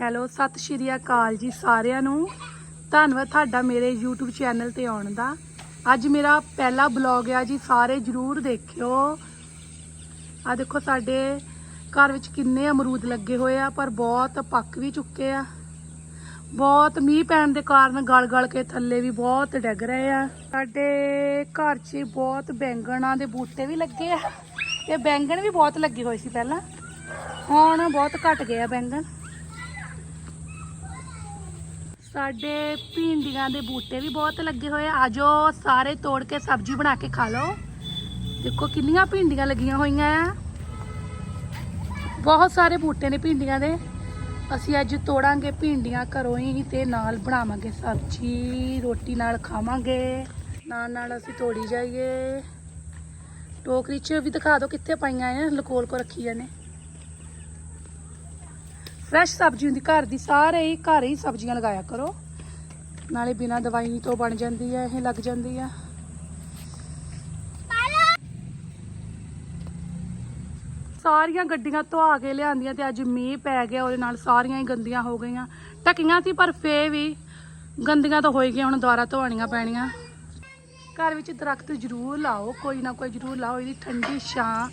Hello, ਸਤਿ ਸ਼੍ਰੀ ਅਕਾਲ ਜੀ ਸਾਰਿਆਂ ਨੂੰ। ਧੰਨਵਾਦ ਤੁਹਾਡਾ ਮੇਰੇ YouTube ਚੈਨਲ ਤੇ ਆਉਣ ਦਾ। ਅੱਜ ਮੇਰਾ ਪਹਿਲਾ ਬਲੌਗ ਆ ਜੀ, ਸਾਰੇ ਜਰੂਰ ਦੇਖਿਓ। ਆ ਦੇਖੋ ਸਾਡੇ ਘਰ ਵਿੱਚ ਕਿੰਨੇ ਅਮਰੂਦ ਲੱਗੇ ਹੋਏ ਆ, ਪਰ ਬਹੁਤ ਪੱਕ ਵੀ ਚੁੱਕੇ ਆ। ਬਹੁਤ ਮੀਂਹ ਪੈਣ ਦੇ ਕਾਰਨ ਗਲ ਗਲ ਕੇ ਥੱਲੇ ਵੀ ਬਹੁਤ ਡਿੱਗ ਰਹੇ ਆ। ਸਾਡੇ ਘਰ 'ਚ ਬਹੁਤ ਬੈਂਗਣਾਂ ਦੇ ਬੂਟੇ ਵੀ ਲੱਗੇ ਆ। ਤੇ ਬੈਂਗਣ ਵੀ ਬਹੁਤ ਲੱਗੇ ਹੋਏ ਸੀ ਪਹਿਲਾਂ। ਹੁਣ ਬਹੁਤ ਘਟ ਗਏ ਆ ਬੈਂਗਣ। ਸਾਡੇ ਭਿੰਡੀਆਂ ਦੇ ਬੂਟੇ ਵੀ ਬਹੁਤ ਲੱਗੇ ਹੋਏ ਆ। ਆਜੋ ਸਾਰੇ ਤੋੜ ਕੇ ਸਬਜ਼ੀ ਬਣਾ ਕੇ ਖਾ ਲਓ। ਦੇਖੋ ਕਿੰਨੀਆਂ ਭਿੰਡੀਆਂ ਲੱਗੀਆਂ ਹੋਈਆਂ ਆ। ਬਹੁਤ ਸਾਰੇ ਬੂਟੇ ਨੇ ਭਿੰਡੀਆਂ ਦੇ। ਅਸੀਂ ਅੱਜ ਤੋੜਾਂਗੇ ਭਿੰਡੀਆਂ ਘਰੋਂ ਹੀ ਤੇ ਨਾਲ ਬਣਾਵਾਂਗੇ ਸਬਜ਼ੀ, ਰੋਟੀ ਨਾਲ ਖਾਵਾਂਗੇ। ਨਾਲ ਨਾਲ ਅਸੀਂ ਤੋੜੀ ਜਾਈਏ। ਟੋਕਰੀ 'ਚ ਵੀ ਦਿਖਾ ਦਿਓ ਕਿੱਥੇ ਪਾਈਆਂ ਆ, ਲਕੋਲ ਕੋ ਰੱਖੀਆਂ ਨੇ। ਫਰੈਸ਼ ਸਬਜ਼ੀ ਹੁੰਦੀ, ਘਰ ਦੀ ਸਾਰੇ ਹੀ, ਘਰ ਹੀ ਸਬਜ਼ੀਆਂ ਲਗਾਇਆ ਕਰੋ। ਨਾਲੇ ਬਿਨਾਂ ਦਵਾਈ ਤੋਂ ਬਣ ਜਾਂਦੀ ਹੈ, ਇਹ ਲੱਗ ਜਾਂਦੀ ਹੈ। ਸਾਰੀਆਂ ਗੱਡੀਆਂ ਧਵਾ ਕੇ ਲਿਆਂਦੀਆਂ ਤੇ ਅੱਜ ਮੀਂਹ ਪੈ ਗਿਆ, ਉਹਦੇ ਨਾਲ ਸਾਰੀਆਂ ਹੀ ਗੰਦੀਆਂ ਹੋ ਗਈਆਂ। ਟਕੀਆਂ ਸੀ, ਪਰ ਫੇ ਵੀ ਗੰਦੀਆਂ ਤਾਂ ਹੋਈ ਗਈਆਂ, ਹੁਣ ਦੁਬਾਰਾ ਧਵਾਉਣੀਆਂ ਪੈਣੀਆਂ। ਘਰ ਵਿੱਚ ਦਰਖਤ ਜ਼ਰੂਰ ਲਾਓ, ਕੋਈ ਨਾ ਕੋਈ ਜ਼ਰੂਰ ਲਾਓ, ਇਹਦੀ ਠੰਡੀ ਛਾਂ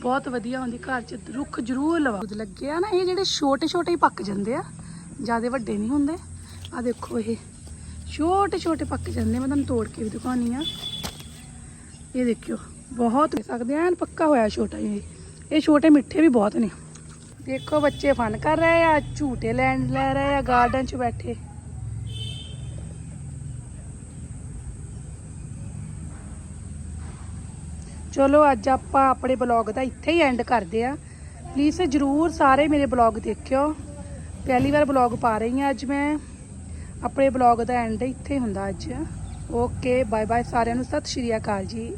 ਬਹੁਤ ਵਧੀਆ ਹੁੰਦੀ, ਘਰ 'ਚ ਰੁੱਖ ਜ਼ਰੂਰ ਲਵਾਓ। ਲੱਗੇ ਆ ਨਾ, ਇਹ ਜਿਹੜੇ ਛੋਟੇ ਛੋਟੇ ਹੀ ਪੱਕ ਜਾਂਦੇ ਆ, ਜ਼ਿਆਦਾ ਵੱਡੇ ਨਹੀਂ ਹੁੰਦੇ। ਆ ਦੇਖੋ ਇਹ, ਛੋਟੇ ਛੋਟੇ ਪੱਕ ਜਾਂਦੇ ਮੈਂ ਤੁਹਾਨੂੰ ਤੋੜ ਕੇ ਵੀ ਦਿਖਾਉਣੀ ਆ। ਇਹ ਦੇਖਿਓ, ਬਹੁਤ ਹੋ ਸਕਦੇ ਆ, ਐਨ ਪੱਕਾ ਹੋਇਆ ਛੋਟਾ ਇਹ। ਇਹ ਛੋਟੇ ਮਿੱਠੇ ਵੀ ਬਹੁਤ ਨੇ। ਦੇਖੋ ਬੱਚੇ ਫਨ ਕਰ ਰਹੇ ਆ, ਝੂਟੇ ਲੈਣ ਲੈ ਰਹੇ ਆ ਗਾਰਡਨ 'ਚ ਬੈਠੇ। ਚਲੋ ਅੱਜ ਆਪਾਂ ਆਪਣੇ ਬਲੌਗ ਦਾ ਇੱਥੇ ਹੀ ਐਂਡ ਕਰਦੇ ਆ ਪਲੀਜ਼ ਜਰੂਰ ਸਾਰੇ ਮੇਰੇ ਬਲੌਗ ਦੇਖਿਓ। ਪਹਿਲੀ ਵਾਰ ਬਲੌਗ ਪਾ ਰਹੀ ਹਾਂ ਅੱਜ ਮੈਂ। ਆਪਣੇ ਬਲੌਗ ਦਾ ਐਂਡ ਇੱਥੇ ਹੀ ਹੁੰਦਾ ਅੱਜ। ਓਕੇ ਬਾਏ ਬਾਏ ਸਾਰਿਆਂ ਨੂੰ। ਸਤਿ ਸ਼੍ਰੀ ਅਕਾਲ ਜੀ।